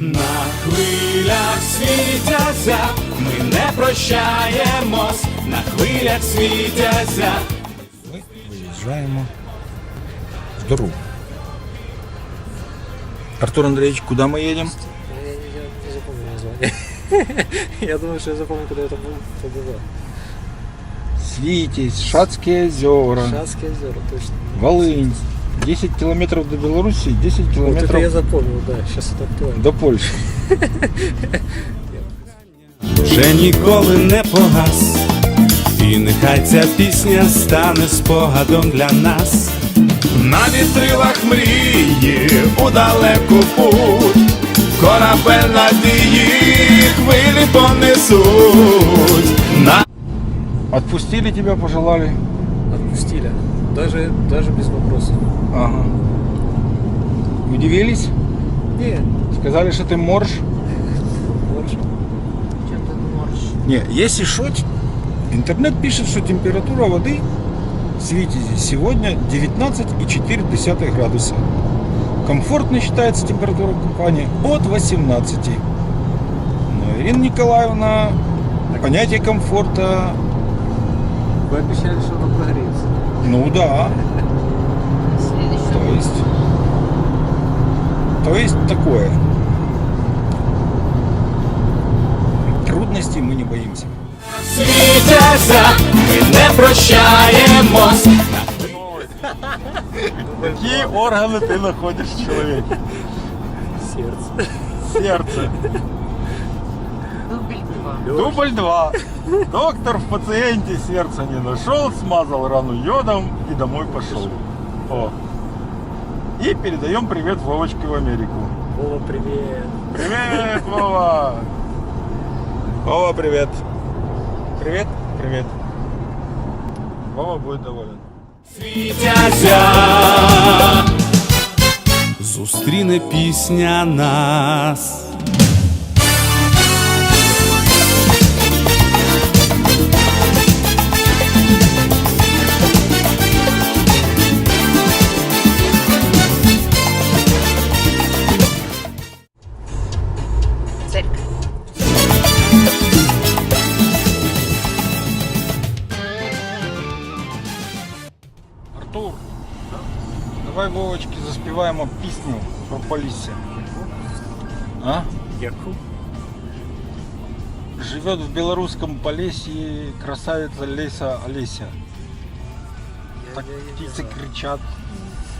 На хвилях світяться, ми не прощаємось, на хвилях світяться. Ми виїжджаємо в дорогу. Артур Андреевич, куда мы едем? Я, я, я не запомнил название. Я думаю, что я запомню, куда это был побывал. Свитязь, Шацкие озера, Шацкие озера, точно. Волынь. 10 километров до Беларуси, 10 Вот это я километров запомнил, да, сейчас это актуально. до Польши. Вже ніколи не погас, і нехай ця пісня стане спогадом для нас. На вітрилах мрії у далеку путь, корабель надії хвилі понесуть. На Отпустили тебя, пожелали? Отпустили. Даже, даже без вопросов. Ага. Удивились? Не, Сказали, что ты морж? больше. Не, если шуть, интернет пишет, что температура воды в Свитязи сегодня 19,4 градуса. Комфортно считается температура компании от 18. Но Ирина Николаевна, понятие комфорта, Вы обещали, что оно прогреется. ну да, то есть, то есть такое. Трудностей мы не боимся. світяться, ми не прощаємось. Какие органы ты находишь в человеке? Сердце. Сердце. Дубль 2. Доктор в пациенте сердца не нашел, смазал рану йодом и домой пошел. О. И передаем привет Вовочке в Америку. Вова, привет. Привет, Вова! Вова, привет. Привет, привет. Вова будет доволен. світяться. Зустріне пісня нас. давай Вовочке заспеваємо пісню про Полісся. А? Яку? Живет в белорусском Полесье красавица Леся Олеся. Так я- я не птицы знаю. кричат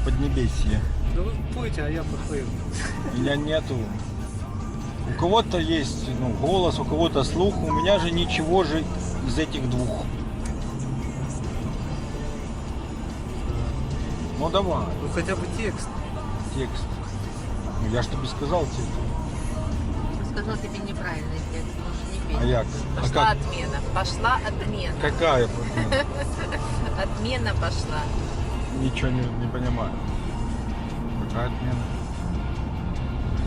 в Поднебесье. Да вы пойте, а я похую. Меня нету. У кого-то есть ну, голос, у кого-то слух. У меня же ничего же из этих двух. Ну давай, Ну хотя бы текст. текст. Ну я ж тобі сказав текст. Сказал тебе неправильный текст, можешь не петь. А як? А Пошла как? отмена. Пошла отмена. Какая? Отмена пошла. Ничего не, не понимаю. Какая отмена?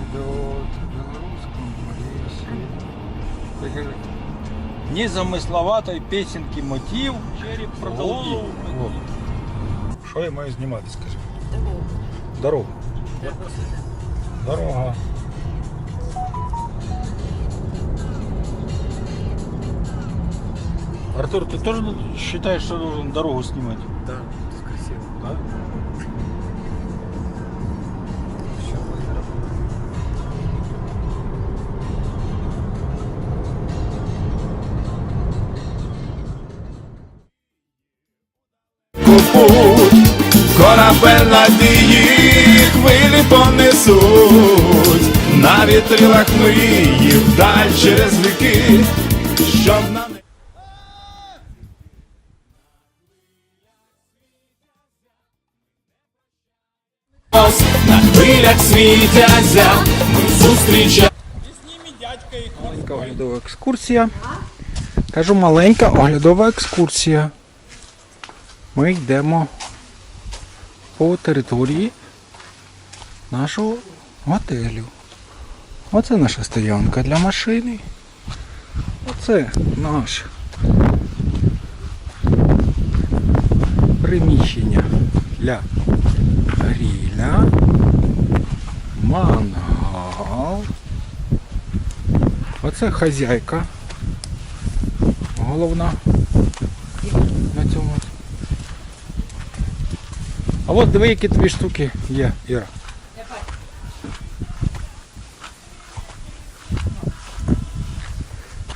Идет в белорусском. Прикажи. Незамысловатой песенки мотив. Череп продолги. Що я маю знімати, скажи? Дорогу. Дорога. Артур, ты тоже считаешь, что должен дорогу снимать? Да, это красиво. Да? Все, моя работа. Корабель надії хвилі понесуть, на вітрилах мрії вдаль через віки, щоб на не- на хвилях світяться, ми зустрічаємо. Маленька оглядова екскурсія. Кажу, маленька оглядова екскурсія. Ми йдемо по території нашого готелю. Оце наша стоянка для машини. Оце наш приміщення для гріля, мангал Оце хазяйка. Головна. А от диви, які дві штуки є, Іра.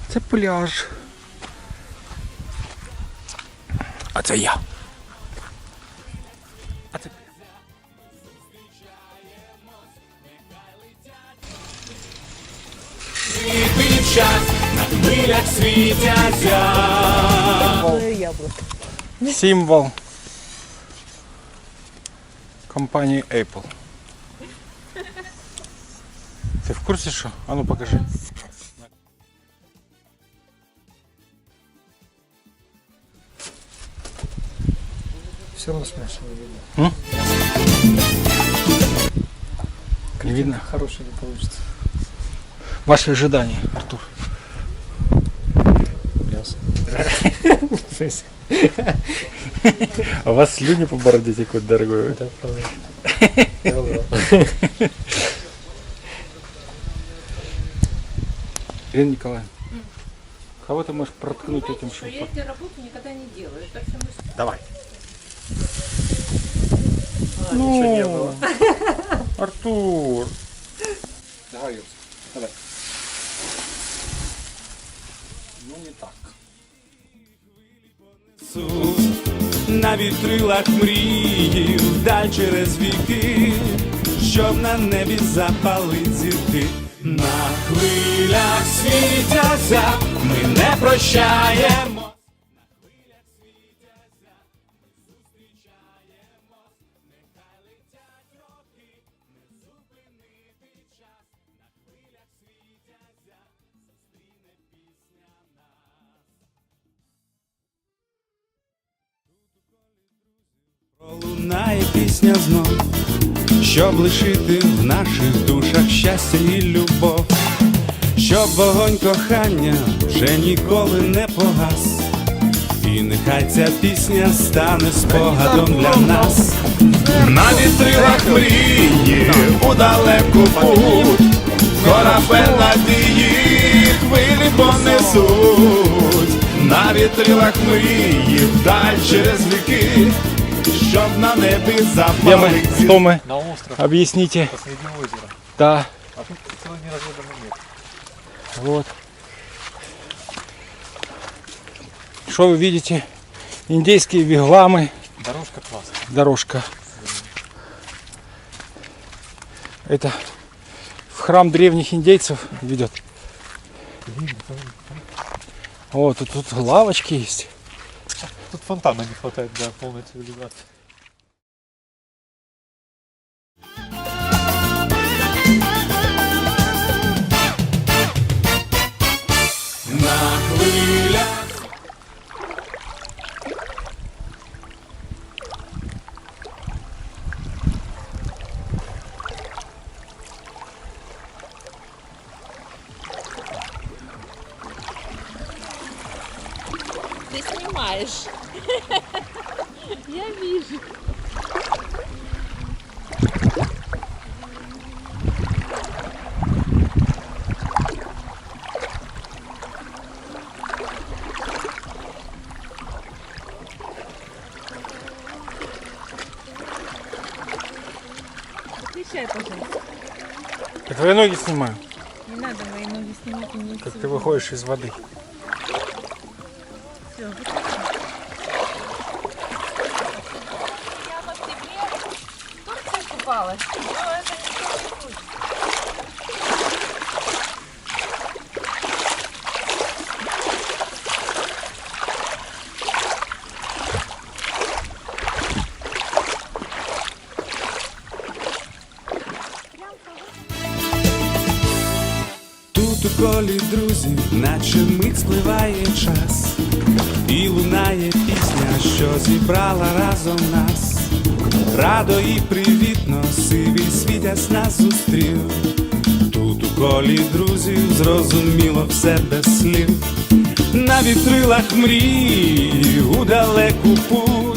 Це пляж. А це я. А це Під час на хвилях світяться. символ компанії Apple. Ти в курсі що? А ну покажи. Все равно смешно не видно. Не видно? Хороший не получится. Ваши ожидания, Артур. Мясо. А у вас слюни по бороде текут, дорогой. Да. Ирина Николаевна, кого ты можешь проткнуть этим Что я эти работу никогда не делаю. Так что мы... Давай. Ну, Артур. Давай, Юрс, давай. Ну не так. На вітрилах мрії вдаль через віки, щоб на небі запалить зірки. На хвилях світяться, ми не прощаємо. Лунає пісня знов, щоб лишити в наших душах щастя і любов, щоб вогонь кохання вже ніколи не погас. І нехай ця пісня стане спогадом для нас. На вітрилах мрії у далеку путь, корабель надії хвилі понесуть. На вітрилах мрії вдаль через віки, щоб на небі Где мы? запалить зірки. Кто мы? на остров Объясните. посреди озера. Да, А тут целый неразведанный мир. вот. Что вы видите? Индейские вигвамы, Дорожка классная. дорожка. Это в храм древних индейцев ведет. Вот, тут, тут лавочки есть. Тут фонтана не хватает для полной цивилизации. Снимаешь. Я вижу. Отвечай, пожалуйста. Я твои ноги снимаю, Не надо мои ноги снимать. как ты выходишь из воды. Всё, То. Тут у колі друзів, наче мить спливає час, і лунає пісня, що зібрала разом нас. Радо і привітно сивий світясь нас зустрів. Тут у колі друзів зрозуміло все без слів. На вітрилах мрії у далеку путь.